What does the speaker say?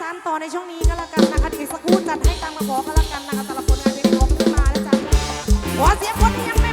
สานต่อในช่วงนี้ก็แล้วกันนะคะเดี๋ยวอีกสักครู่จัดให้ตังมาขบอกก็แล้วกันนะคะสำหรับผลงานเพลงของพี่มาแล้วจ้ะขอเสียงคนที่ยัง